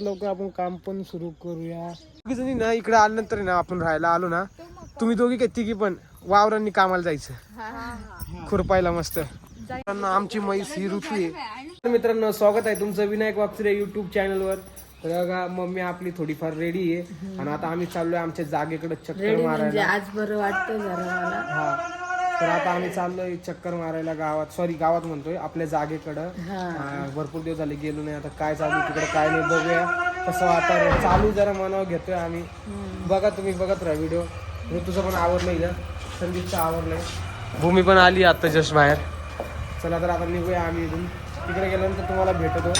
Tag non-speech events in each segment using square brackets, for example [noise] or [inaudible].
लवकर आपण काम पण सुरू करूया. दोघी जणी ना इकडे आल्यानंतर ना आपण राहायला आलो ना तुम्ही दोघी काय तिघी पण वावरांनी कामाला जायचं. खुरपायला मस्त. मित्रांनो, आमची म्हैस ही ऋतू आहे. तर मित्रांनो स्वागत आहे तुमचं विनायक वापसरे युट्यूब चॅनलवर तर बघा मम्मी आपली थोडीफार रेडी आहे. आणि आता आम्ही चाललोय आमच्या जागेकडे चक्कर म्हणजे मारायला. आज बरं वाटतं जरा मला. हा. तर आता आम्ही चाललोय चक्कर मारायला गावात. सॉरी गावात म्हणतोय आपल्या जागेकडं. हा, भरपूर दिवस झाले गेलो नाही. आता काय चालू आहे तिकडे काय नाही बघूया. कसं वातावरण चालू जरा मनावर घेतोय आम्ही. बघा तुम्ही बघत राहा व्हिडिओ ऋतूचं पण आवडलं इथं. संदीपचं आवडलंय भूमी पण आली आता जस्ट बाहेर. चला तर आता निघूया आम्ही इथून. तिकडे गेल्यानंतर तुम्हाला भेटतो.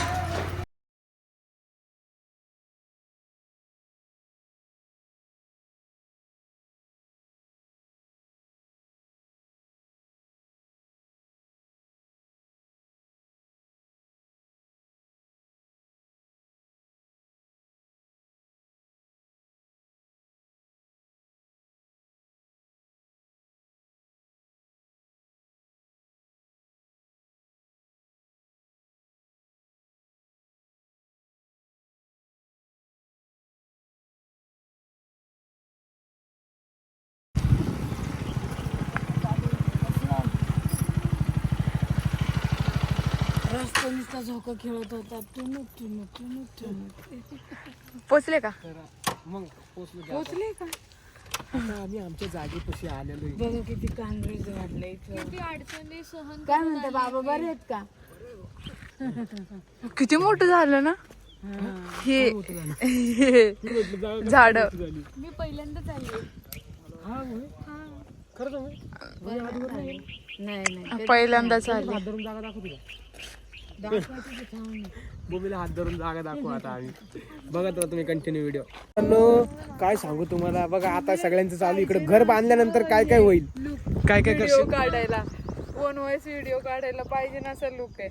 रस्ता नुसता झोका खेळत होता. टुनुक टुनुक टुनुक टुनुक. पोचले का? तर मग पोचलो की पोचले का? आता आम्ही आमच्या जागेपाशी आलेलो आहे. बघा किती कांदळे झाडले इथं. अडचणी सहन काय म्हणता बाबा बरे आहेत का? किती मोठं झालं ना? हे. झाड. मी पहिल्यांदाच आली हा होय? खरंच होय? नाही. नाही पहिल्यांदाच आले. जागा दाखवतो का. बोबीला हात धरून जागा दाखवू आता आम्ही. बघत राहा तुम्ही कंटिन्यू व्हिडिओ काय सांगू तुम्हाला? बघा आता सगळ्यांचं चालू इकडे घर बांधल्यानंतर काय काय होईल काय काय काढायला. वन वॉइस व्हिडिओ काढायला पाहिजे ना असं लुक आहे.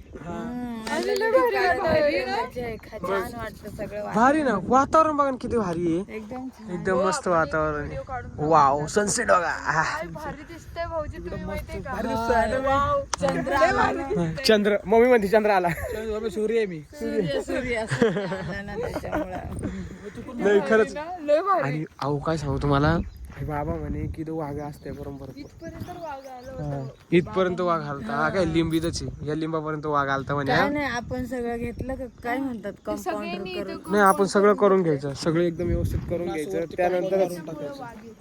छान वाटतं सगळं भारी ना. वातावरण बघा ना किती भारी आहे. एकदम छान. एकदम मस्त वातावरण आहे. वाव सनसेट बघा. भारी दिसतंय भाऊजी तुम्ही माहितीये का? चंद्र मम्मी म्हणते चंद्र आला. सूर्य आहे मी. सूर्य सूर्य. नाही खरंच. आणि अहो काय सांगू तुम्हाला? हे बाबा म्हणे की तो वाघ असते बरोबर. इथपर्यंत वाघ आला होता. इथपर्यंत वाघ आलता. हा काय लिंबीतच आहे. या लिंबापर्यंत वाघ आलता म्हणे काय हा. नाही आपण सगळं घेतलं का काय म्हणतात कंपाऊंडर करून? नाही आपण सगळं करून घ्यायचं. सगळं एकदम व्यवस्थित करून घ्यायचं. त्यानंतर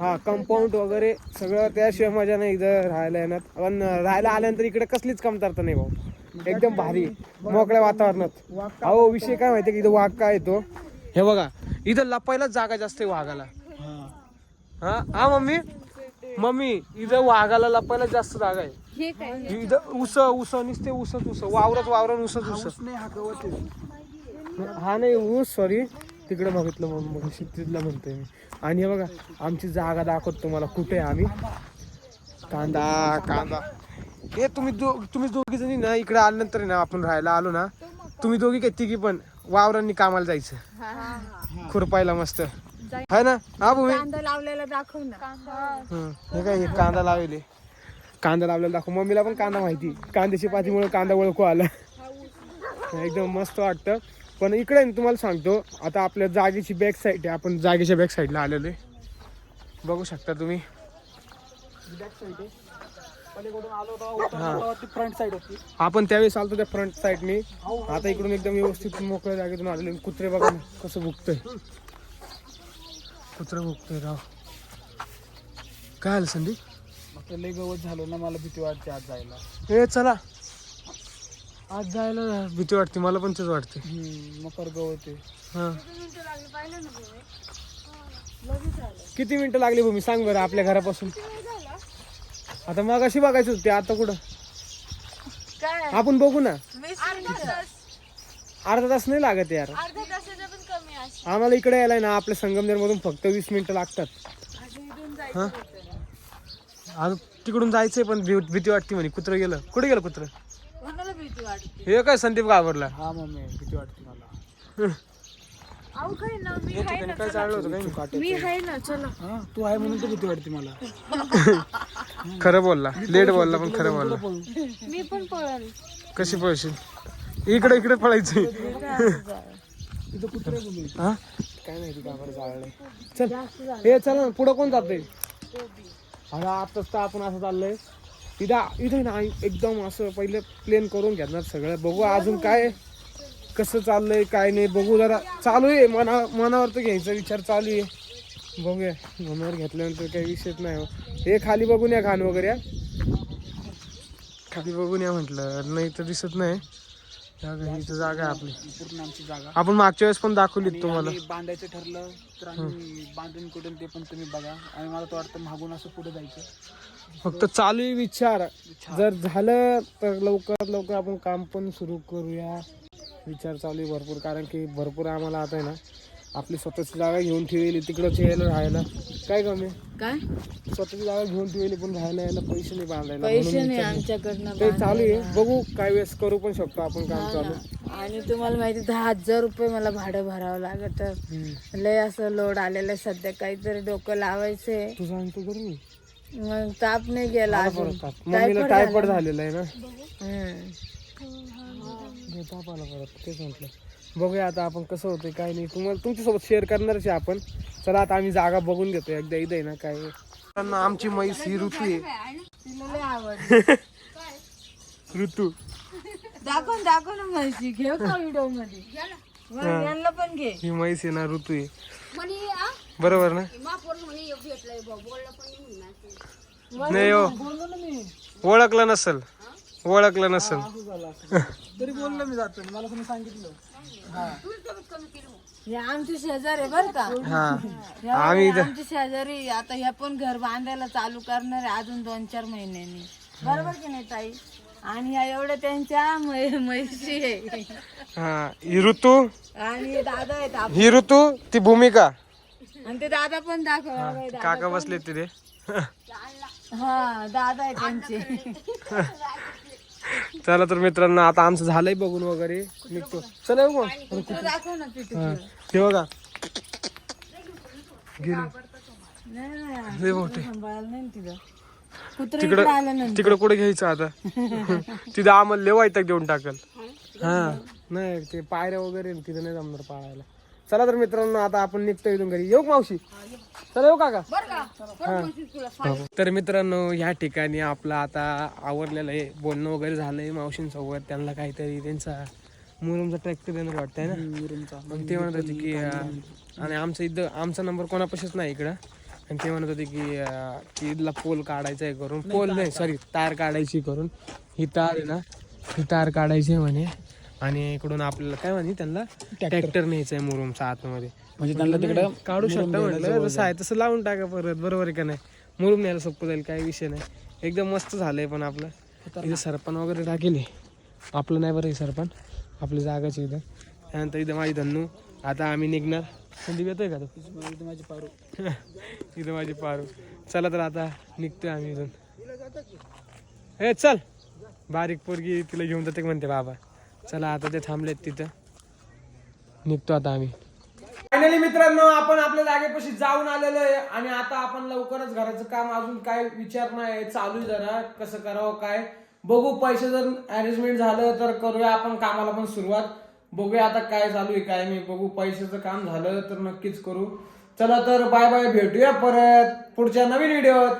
हा कंपाऊंड वगैरे सगळं त्याशिवाय मजा नाही इथं राहायला येणार. पण राहायला आल्यानंतर इकडे कसलीच कमतरता नाही भाऊ. एकदम भारी मोकळ्या वातावरणात. अहो विषय काय माहितीये की? इथं वाघ काय येतो? हे बघा इथं लपायलाच जागा जास्त आहे वाघाला. हा? हा मम्मी? मम्मी इथं वाघाला लपायला जास्त जागा आहे. हे काय? इथं उस उस नुसते उसच उस वावरत वावरण उसच उस हा नाही ऊस सॉरी तिकडे बघितलं मग मग तिथला म्हणतोय मी. आणि हे बघा आमची जागा दाखवतो तुम्हाला कुठे आहे आम्ही. कांदा कांदा. हे तुम्ही दो तुम्ही दोघी जणी ना इकडे आल्यानंतर आहे ना आपण राहायला आलो ना. तुम्ही दोघी काय तिघी पण वावरांनी कामाला जायचं. खुरपायला मस्त. है ना? हा भूमी? कांदा लावलेला दाखव ना. हं. हे काय हे कांदा लावले. कांदा लावलेला दाखव. मम्मीला पण कांदा माहिती. कांद्याची पातीमुळे कांदा ओळखू आला. एकदम मस्त वाटतं. पण इकडे आहे ना तुम्हाला सांगतो. आता आपल्या जागेची बॅक साईड आहे. आपण जागेच्या बॅक साईडला आलेलो आहे. बघू शकता तुम्ही. फ्रंट साइड होती. आपण त्यावेळेस आलतो त्या फ्रंट साईडने आता इकडून एकदम व्यवस्थित मोकळ्या जागेतून आलेलो कुत्रे बघा ना कसं भुकतंय. कुत्रं भुकतंय राव. काय आलं संदीप? मग लय गवत झालो ना मला भीती वाटते आज जायला. ए चला. आज जायला भीती वाटते मला पण तेच वाटते. मकर गवत आहे. हा. किती मिनिटं लागली भूमी? सांग बरं आपल्या घरापासून. आता मग अशी बघायची होती आता कुठं? काय? आपण बघू ना. अर्धा तास अर्धा तास नाही लागत यार. तासाच्या पण आम्हाला इकडे यायला ना आपल्या संगमनेर मधून फक्त वीस मिनिटं लागतात. हा? तिकडून जायचंय पण भी- भीती वाटते म्हणे. कुत्र गेलं. कुठे गेलं कुत्र? कोणाला भीती वाटते? हे काय संदीप घाबरला? हा मम्मी भीती वाटते मला. अहो काय ना मी या ठिकाणी काय चाललं होतं काय मी आहे ना चला. हा तू आहे म्हणून तर भीती वाटते मला. खरं बोलला. लेट बोलला पण खरं बोलला. मी पण पळाल. कशी पळशील? इकडे इकडे पळायचं. तिथं कुत्रे हा? काय माहिती का बरं चल. हे चल ना पुढं कोण जातंय? अरे आताच तर आपण असं चाललंय. इथं इथं ना एकदम असं पहिले प्लेन करून घेणार सगळं. बघू अजून काय कसं चाललंय काय नाही बघू जरा. चालू आहे मना मनावर तर घ्यायचा विचार चालू आहे. बघूया मनावर घेतल्यानंतर काही विषयच नाही हो. हे खाली बघून या घाण वगैरे हा. खाली बघून या म्हटलं नाही तर दिसत नाही. जागा इथं जागा आहे आपली. पूर्ण आमची जागा. आपण मागच्या वेळेस पण दाखवली आणि तुम्हाला. आम्ही बांधायचं ठरलं तर आम्ही बांधून कुठून ते पण तुम्ही बघा. आणि मला तर वाटतं मागून असं पुढे जायचं. फक्त चालू आहे विचार. जर झालं तर लवकरात लवकर आपण काम पण सुरू करूया. विचार चालू आहे भरपूर कारण की भरपूर आम्हाला आता आहे ना आपली स्वतःची जागा घेऊन ठेवली तिकडंच यायला राहायला. काय कमी काय? स्वतःची जागा घेऊन ठेवली पण राहायला यायला पैसे नाही बांधायला. पैसे म्हणून नाही आमच्याकडनं ते चालू आहे. बघू काय वेळेस करू पण शकतो आपण काम चालू. आणि तुम्हाला माहिती दहा हजार रुपये मला भाडं भरावं लागत. हम्म. लय असं लोड आलेलं आहे सध्या. काहीतरी डोकं लावायचंय. तू सांगतो करू मी. मग ताप नाही गेला अजून. परत ताप. मम्मीला टायफॉइड झालेला आहे ना? हम्म. ताप आला परत. तेच म्हटलं. बघूया आता आपण कसं होतंय काय नाही. तुम्हाला तुमच्यासोबत शेअर करणारच आहे आपण. चला आता आम्ही जागा बघून घेतो एकदा इथं आहे ना काय. आहे. आमची म्हैस ही ऋतू आहे. तिला लय आवडलं. ऋतू. दाखव दाखव ना म्हशी. घेऊ का व्हिडिओमध्ये? मग यांना पण घे. ही म्हैस आहे ना ऋतू आहे. बरोबर ना? नाही हो. ओळखलं नसल. ओळखलं नसल. तरी बोललो मी जातो मला तुम्ही सांगितलं. हे. आमचे शेजारी आहे बरं का? हा. आम्ही आमचे शेजारी आता ह्या पण घर बांधायला चालू करणार आहे अजून दोन चार महिन्यांनी. बरोबर की नाही ताई? आणि ह्या एवढ्या त्यांच्या मै- म्हैशी आहे. हा. ही ऋतू? आणि हे दादा आहेत आप- ही ऋतू ती भूमिका? आणि ते दादा पण दाखव हा. काका बसले तिथे. हा दादा आहे त्यांचे. [laughs] चला तर मित्रांनो आता आमचं झालंय बघून वगैरे. निघतो. चला येऊ मग हा. हे बघा. गेलो. लय मोठे. तिकडं तिकडं कुठे घ्यायचं आता? तिथं आम्हाला वाईटक देऊन टाकल. हा. नाही ते पायऱ्या वगैरे तिथं नाही जमणार पाळायला. चला तर मित्रांनो आता आपण निघतो इथून घरी. येऊ का मावशी? चला येऊ काका. हा. तर मित्रांनो या ठिकाणी आपलं आता आवरलेलं आहे. बोलणं वगैरे झालंय मावशींसोबत. त्यांना काहीतरी त्यांचा मुरुमचा ट्रॅक्टर देणार वाटतंय ना? मुरुमचा. मग ते म्हणत होते की अं, आणि आमचा इथं आमचा नंबर कोणापाशीच नाही इकडं. आणि ते म्हणत होते की अं, की इथला पोल काढायचा आहे करून. पोल नाही सॉरी तार काढायची करून. ही तार आहे ना ही तार काढायची आहे म्हणे. आणि इकडून आपल्याला काय म्हणे त्यांना ट्रॅक्टर न्यायचा आहे मुरुमचा आतमध्ये. म्हणजे त्यांना तिकडं काढू शकता म्हटलं जसं आहे तसं लावून टाका परत बरोबर आहे का नाही? मुरुम न्यायला सोपं जाईल काही विषय नाही. एकदम मस्त झालंय पण आपलं. इथं सरपण वगैरे टाकेले आपलं नाही बरं सरपण. आपली जागाची इथं. त्यानंतर इथं माझी धन्नू. आता आम्ही निघणार. संदीप येतोय का तो? माझी पारू इथं माझी पारू. चला तर आता निघतोय आम्ही इथून. हे चल. बारीक पोरगी तिला घेऊन जाते म्हणते बाबा? चला आता ते थांबलेत तिथं. निघतो आता आम्ही. फायनली मित्रांनो आपण आपल्या जागेपाशी जाऊन आलेलो आहे आणि आता आपण लवकरच घराचं काम अजून काय विचार नाही चालू आहे जरा. कसं करावं काय? बघू पैसे जर अरेंजमेंट झालं तर करूया आपण कामाला पण सुरुवात. बघूया आता काय चालू आहे काय नाही. बघू पैशाचं काम झालं तर नक्कीच करू. चला तर बाय बाय भेटूया परत पुढच्या नवीन व्हिडिओत